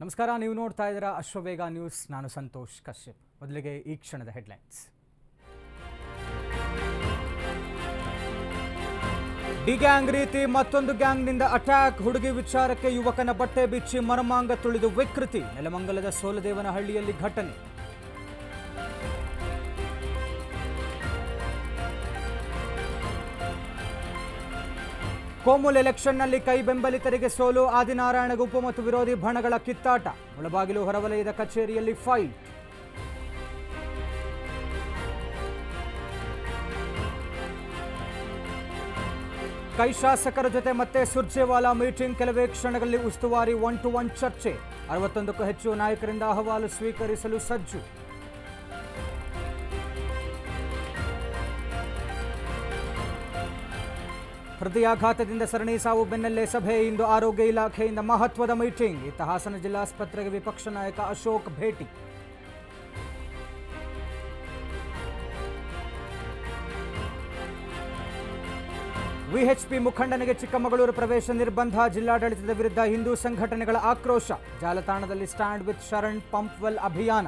ನಮಸ್ಕಾರ, ನೀವು ನೋಡ್ತಾ ಇದ್ದೀರಾ ಅಶ್ವವೇಗ ನ್ಯೂಸ್. ನಾನು ಸಂತೋಷ್ ಕಶ್ಯಪ್. ಮೊದಲಿಗೆ ಈ ಕ್ಷಣದ ಹೆಡ್ಲೈನ್ಸ್. ಡಿ ಗ್ಯಾಂಗ್ ರೀತಿ ಮತ್ತೊಂದು ಗ್ಯಾಂಗ್ನಿಂದ ಅಟ್ಯಾಕ್. ಹುಡುಗಿ ವಿಚಾರಕ್ಕೆ ಯುವಕನ ಬಟ್ಟೆ ಬಿಚ್ಚಿ ಮರಮಾಂಗ ತುಳಿದು ವಿಕೃತಿ. ನೆಲಮಂಗಲದ ಸೋಲದೇವನಹಳ್ಳಿಯಲ್ಲಿ ಘಟನೆ. ಕೋಮುಲ್ ಎಲೆಕ್ಷನ್ನಲ್ಲಿ ಕೈ ಬೆಂಬಲಿತರಿಗೆ ಸೋಲು ಆದಿನಾರಾಯಣ ಗುಂಪು ಮತ್ತು ವಿರೋಧಿ ಬಣಗಳ ಕಿತ್ತಾಟ. ಮುಳಬಾಗಿಲು ಹೊರವಲಯದ ಕಚೇರಿಯಲ್ಲಿ ಫೈಟ್ ಕೈ ಶಾಸಕರ ಜೊತೆ ಮತ್ತೆ ಸುರ್ಜೇವಾಲಾ ಮೀಟಿಂಗ್ ಕೆಲವೇ ಕ್ಷಣಗಳಲ್ಲಿ ಉಸ್ತುವಾರಿ ಒನ್ ಟು ಒನ್ ಚರ್ಚೆ. ಅರವತ್ತೊಂದಕ್ಕೂ ಹೆಚ್ಚು ನಾಯಕರಿಂದ ಅಹವಾಲು ಸ್ವೀಕರಿಸಲು ಸಜ್ಜು. ಹೃದಯಾಘಾತದಿಂದ ಸರಣಿ ಸಾವು ಬೆನ್ನಲ್ಲೇ ಸಭೆ. ಇಂದು ಆರೋಗ್ಯ ಇಲಾಖೆಯಿಂದ ಮಹತ್ವದ ಮೀಟಿಂಗ್. ಇತ್ತ ಹಾಸನ ಜಿಲ್ಲಾಸ್ಪತ್ರೆಗೆ ವಿಪಕ್ಷ ನಾಯಕ ಅಶೋಕ್ ಭೇಟಿ. ವಿಎಚ್ಪಿ ಮುಖಂಡನಿಗೆ ಚಿಕ್ಕಮಗಳೂರು ಪ್ರವೇಶ ನಿರ್ಬಂಧ. ಜಿಲ್ಲಾಡಳಿತದ ವಿರುದ್ಧ ಹಿಂದೂ ಸಂಘಟನೆಗಳ ಆಕ್ರೋಶ. ಜಾಲತಾಣದಲ್ಲಿ ಸ್ಟ್ಯಾಂಡ್ ವಿತ್ ಶರಣ್ ಪಂಪ್ವೆಲ್ ಅಭಿಯಾನ.